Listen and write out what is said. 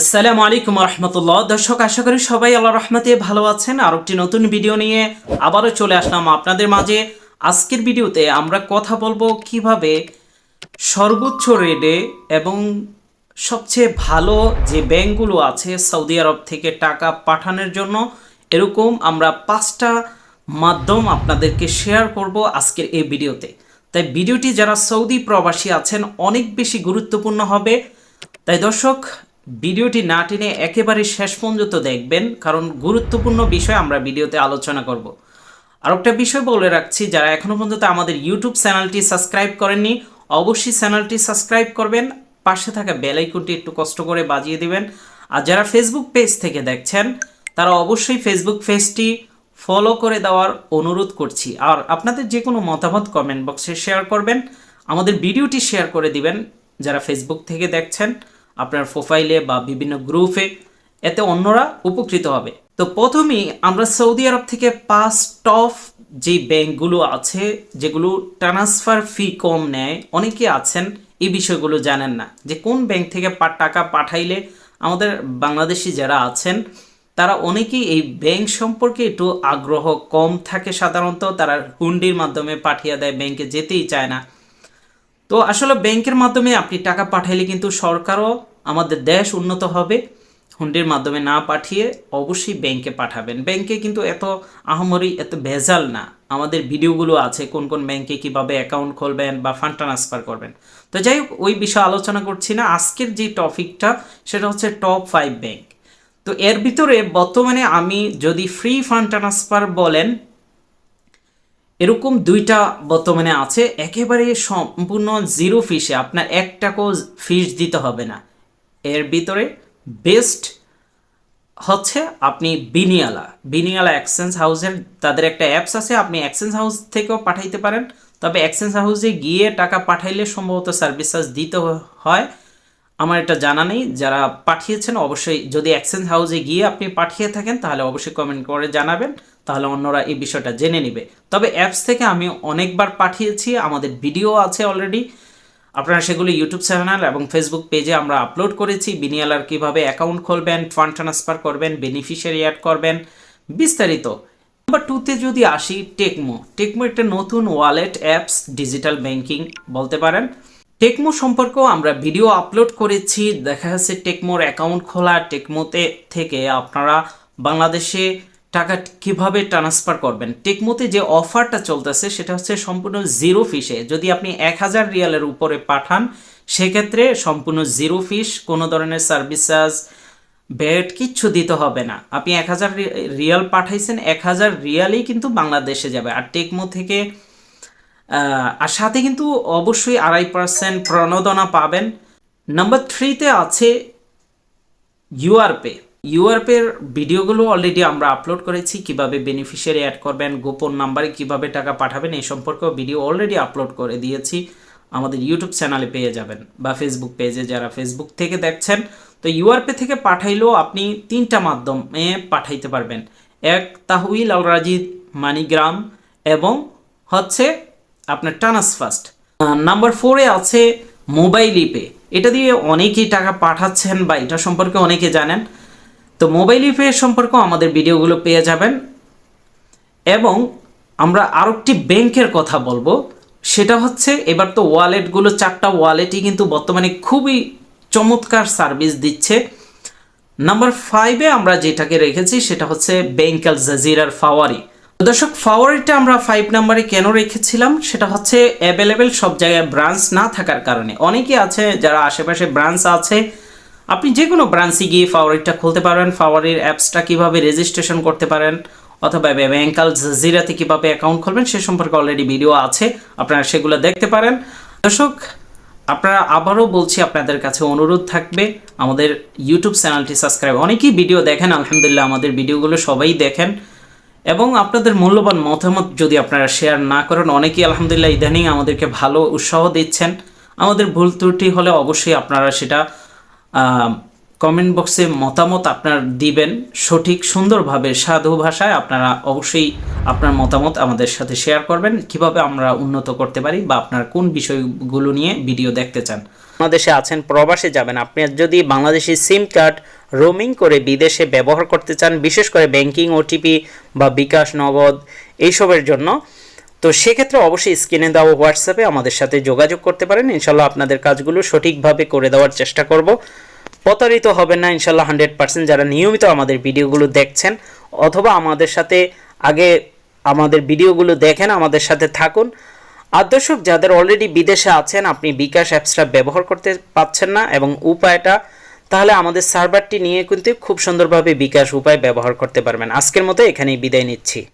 আসসালামু আলাইকুম রহমতুল্লাহ দর্শক, আশা করি সবাই আল্লাহ রহমতে ভালো আছেন। আর একটি নতুন ভিডিও নিয়ে আবারও চলে আসলাম আপনাদের মাঝে। আজকের ভিডিওতে আমরা কথা বলব কীভাবে সর্বোচ্চ রেটে এবং সবচেয়ে ভালো যে ব্যাংকগুলো আছে সৌদি আরব থেকে টাকা পাঠানোর জন্য, এরকম আমরা পাঁচটা মাধ্যম আপনাদেরকে শেয়ার করব আজকের এই ভিডিওতে। তাই ভিডিওটি যারা সৌদি প্রবাসী আছেন, অনেক বেশি গুরুত্বপূর্ণ হবে। তাই দর্শক ভিডিওটি না টেনে একেবারে শেষ পর্যন্ত দেখবেন, কারণ গুরুত্বপূর্ণ বিষয় আমরা ভিডিওতে আলোচনা করব। আর একটা বিষয় বলে রাখছি, যারা এখনও পর্যন্ত আমাদের ইউটিউব চ্যানেলটি সাবস্ক্রাইব করেননি, অবশ্যই চ্যানেলটি সাবস্ক্রাইব করবেন, পাশে থাকা বেল আইকনটি একটু কষ্ট করে বাজিয়ে দিবেন। আর যারা ফেসবুক পেজ থেকে দেখছেন, তারা অবশ্যই ফেসবুক পেজটি ফলো করে দেওয়ার অনুরোধ করছি। আর আপনাদের যে কোনো মতামত কমেন্ট বক্সে শেয়ার করবেন, আমাদের ভিডিওটি শেয়ার করে দিবেন, যারা ফেসবুক থেকে দেখছেন। আপনার প্রোফাইলে বা বিভিন্ন গ্রুপে এতে অন্যরা উপকৃত হবে। তো প্রথমেই আমরা সৌদি আরব থেকে পাঁচ টপ যে ব্যাংকগুলো আছে, যেগুলো ট্রান্সফার ফি কম নেয়, অনেকে আছেন, এই বিষয়গুলো জানেন না। যে কোন ব্যাংক থেকে টাকা পাঠাইলে আমাদের বাংলাদেশি যারা আছেন, তারা অনেকেই এই ব্যাংক সম্পর্কে একটু আগ্রহ কম থাকে সাধারণত। তারা হুন্ডির মাধ্যমে পাঠিয়ে দেয় ব্যাংকে যেতেই চায় না। তো আসলে ব্যাংকের মাধ্যমে আপনি টাকা পাঠাইলে কিন্তু সরকারও আমাদের দেশ উন্নত হবে। হুন্ডির মাধ্যমে না পাঠিয়ে অবশ্যই ব্যাংকে পাঠাবেন। ব্যাংকে কিন্তু এত আহামরি, এত ভেজাল না। আমাদের ভিডিওগুলো আছে, কোন কোন ব্যাংকে কীভাবে অ্যাকাউন্ট খুলবেন বা ফান্ড ট্রান্সফার করবেন। তো যাই হোক, ওই বিষয়ে আলোচনা করছি না। আজকের যে টপিকটা, সেটা হচ্ছে টপ ফাইভ ব্যাংক। তো এর ভিতরে বর্তমানে আমি যদি ফ্রি ফান্ড ট্রান্সফার বলেন এরকম দুইটা বর্তমানে আছে, একেবারে সম্পূর্ণ জিরো ফিসে, আপনার এক টাকাও ফিস দিতে হবে না। এর ভিতরে বেস্ট হচ্ছে আপনি বিনিয়ালা। বিনিয়ালা এক্সচেঞ্জ হাউসের তাদের একটা অ্যাপস আছে, আপনি এক্সচেঞ্জ হাউস থেকেও পাঠাইতে পারেন। তবে এক্সচেঞ্জ হাউসে গিয়ে টাকা পাঠাইলে সম্ভবত সার্ভিস চার্জ দিতে হয়। আমার এটা জানা নেই, যারা পাঠিয়েছেন অবশ্যই যদি এক্সচেঞ্জ হাউসে গিয়ে আপনি পাঠিয়ে থাকেন, তাহলে অবশ্যই কমেন্ট করে জানাবেন। তাহলে অন্যরা এই বিষয়টা জেনে নেবে। তবে অ্যাপস থেকে আমি অনেকবার পাঠিয়েছি, আমাদের ভিডিও আছে অলরেডি আপনারা সেগুলি ইউটিউব চ্যানেল এবং ফেসবুক পেজে আমরা আপলোড করেছি। বিনিয়ালার কীভাবে অ্যাকাউন্ট খুলবেন ফান্ড ট্রান্সফার করবেন বেনিফিশিয়ারি অ্যাড করবেন, বিস্তারিত। নাম্বার টুতে যদি আসি টেকমো টেকমো একটা নতুন ওয়ালেট অ্যাপস ডিজিটাল ব্যাংকিং বলতে পারেন। টেকমো সম্পর্কেও আমরা ভিডিও আপলোড করেছি। দেখা যাচ্ছে টেকমোর অ্যাকাউন্ট খোলা। টেকমোতে থেকে আপনারা বাংলাদেশে টাকা কীভাবে ট্রান্সফার করবেন? টেকমোতে যে অফারটা চলতেছে, সেটা হচ্ছে সম্পূর্ণ জিরো ফিসে যদি আপনি এক হাজার রিয়ালের উপরে পাঠান, সেক্ষেত্রে সম্পূর্ণ জিরো ফিস কোনো ধরনের সার্ভিস চার্জ ভ্যাট কিচ্ছু দিতে হবে না। আপনি এক হাজার রিয়াল পাঠাইছেন, এক হাজার রিয়ালই কিন্তু বাংলাদেশে যাবে। আর টেকমো থেকে আর সাথে কিন্তু অবশ্যই আড়াই পার্সেন্ট প্রণোদনা পাবেন। নাম্বার থ্রিতে আছে ইউআরপে ইউআরপের ভিডিওগুলো অলরেডি আমরা আপলোড করেছি, কীভাবে বেনিফিশিয়ারি অ্যাড করবেন, গোপন নাম্বারে কীভাবে টাকা পাঠাবেন, এই সম্পর্কেও ভিডিও অলরেডি আপলোড করে দিয়েছি। আমাদের ইউটিউব চ্যানেলে পেয়ে যাবেন, বা ফেসবুক পেজে যারা ফেসবুক থেকে দেখছেন, তো ইউআরপে থেকে পাঠাইলেও আপনি তিনটা মাধ্যমে পাঠাইতে পারবেন। এক তাহউইল আল রাজিদ মানিগ্রাম, এবং হচ্ছে আপনার ট্রান্সফার্স্ট নাম্বার ফোরে আছে মোবাইল ইপে এটা দিয়ে অনেকেই টাকা পাঠাচ্ছেন বা এটা সম্পর্কে অনেকে জানেন। তো মোবাইল ইপে সম্পর্কেও আমাদের ভিডিওগুলো পেয়ে যাবেন। এবং আমরা আরও একটি ব্যাংকের কথা বলব। সেটা হচ্ছে, এবার তো ওয়ালেটগুলো, চারটা ওয়ালেটই কিন্তু বর্তমানে খুবই চমৎকার সার্ভিস দিচ্ছে। নাম্বার ফাইভে আমরা যেটাকে রেখেছি, সেটা হচ্ছে ব্যাংকাল জাজিরার ফাওয়ারি। দর্শক, ফাওয়ারিটা আমরা ফাইভ নাম্বারে কেন রেখেছিলাম? সেটা হচ্ছে অ্যাভেলেবেল সব জায়গায় ব্রাঞ্চ না থাকার কারণে। অনেকে আছে যারা আশেপাশে ব্রাঞ্চ আছে আপনি যে কোনো ব্রাঞ্চে গিয়ে ফাওয়ারিটা খুলতে পারবেন ফাওয়ারির অ্যাপসটা কীভাবে রেজিস্ট্রেশন করতে পারেন, অথবা ব্যাংকাল জাজিরাতে কীভাবে অ্যাকাউন্ট খুলবেন, সে সম্পর্কে অলরেডি ভিডিও আছে, আপনারা সেগুলো দেখতে পারেন। দর্শক, আপনারা আবারও বলছি, আপনাদের কাছে অনুরোধ থাকবে, আমাদের ইউটিউব চ্যানেলটি সাবস্ক্রাইব অনেকেই ভিডিও দেখেন, আলহামদুলিল্লাহ আমাদের ভিডিওগুলো সবাই দেখেন, এবং আপনাদের মূল্যবান মতামত যদি আপনারা শেয়ার না করেন, অনেকেই আলহামদুলিল্লাহ ইদানিং আমাদেরকে ভালো উৎসাহ দিচ্ছেন। আমাদের ভুল ত্রুটি হলে অবশ্যই আপনারা সেটা কমেন্ট বক্সে মতামত আপনার দিবেন। সঠিক, সুন্দরভাবে সাধু ভাষায় আপনারা অবশ্যই আপনার মতামত আমাদের সাথে শেয়ার করবেন। কীভাবে আমরা উন্নত করতে পারি বা আপনার কোন বিষয়গুলো নিয়ে ভিডিও দেখতে চান। বাংলাদেশে আছেন, প্রবাসে যাবেন। আপনি যদি বাংলাদেশি সিম কার্ড রোমিং করে বিদেশে ব্যবহার করতে চান, বিশেষ করে ব্যাংকিং ওটিপি বা বিকাশ, নগদ, এইসবের জন্য তো সেক্ষেত্রে অবশ্যই স্ক্রিনে দেওয়া হোয়াটসঅ্যাপে আমাদের সাথে যোগাযোগ করতে পারেন। ইনশাল্লাহ আপনাদের কাজগুলো সঠিকভাবে করে দেওয়ার চেষ্টা করব। প্রতারিত হবেন না ইনশাল্লাহ হান্ড্রেড পার্সেন্ট যারা নিয়মিত আমাদের ভিডিওগুলো দেখছেন, অথবা আমাদের সাথে আগে আমাদের ভিডিওগুলো দেখেন, আমাদের সাথে থাকুন। আর দর্শক, যাদের অলরেডি বিদেশে আছেন, আপনি বিকাশ অ্যাপসটা ব্যবহার করতে পাচ্ছেন না এবং উপায়টা, তাহলে আমাদের সার্ভারটি নিয়ে কিন্তু খুব সুন্দরভাবে বিকাশ উপায় ব্যবহার করতে পারবেন। আজকের মতো এখানেই বিদায় নিচ্ছি।